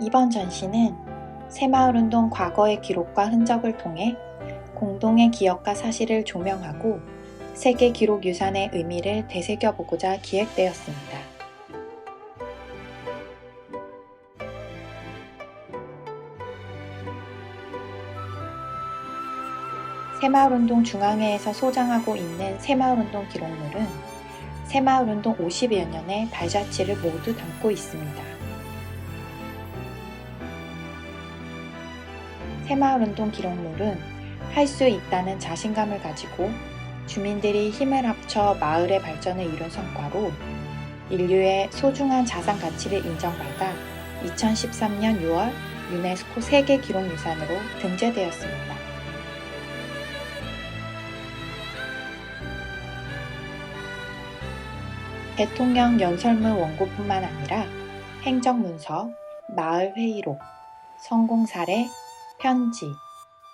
이번 전시는 새마을운동 과거의 기록과 흔적을 통해 공동의 기억과 사실을 조명하고 세계 기록 유산의 의미를 되새겨보고자 기획되었습니다. 새마을운동 중앙회에서 소장하고 있는 새마을운동 기록물은 새마을운동 50여 년의 발자취를 모두 담고 있습니다. 새마을 운동 기록물은 할 수 있다는 자신감을 가지고 주민들이 힘을 합쳐 마을의 발전을 이룬 성과로 인류의 소중한 자산 가치를 인정받아 2013년 6월 유네스코 세계 기록 유산으로 등재되었습니다. 대통령 연설문 원고뿐만 아니라 행정문서, 마을 회의록, 성공 사례, 편지,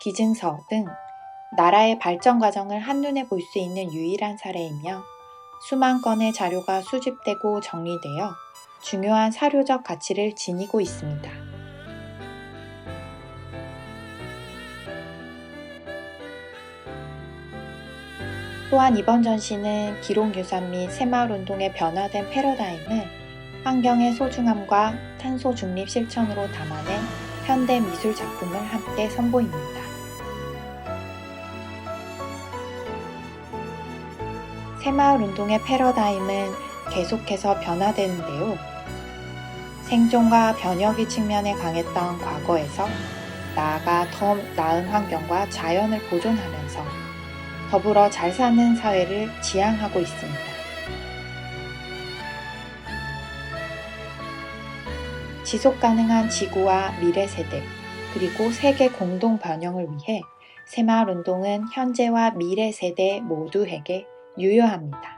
기증서 등 나라의 발전 과정을 한눈에 볼 수 있는 유일한 사례이며 수만 건의 자료가 수집되고 정리되어 중요한 사료적 가치를 지니고 있습니다. 또한 이번 전시는 기록유산 및 새마을운동의 변화된 패러다임을 환경의 소중함과 탄소 중립 실천으로 담아낸 현대 미술 작품을 함께 선보입니다. 새마을 운동의 패러다임은 계속해서 변화되는데요. 생존과 변혁의 측면에 강했던 과거에서 나아가 더 나은 환경과 자연을 보존하면서 더불어 잘 사는 사회를 지향하고 있습니다. 지속 가능한 지구와 미래 세대, 그리고 세계 공동 변형을 위해 새마을 운동은 현재와 미래 세대 모두에게 유효합니다.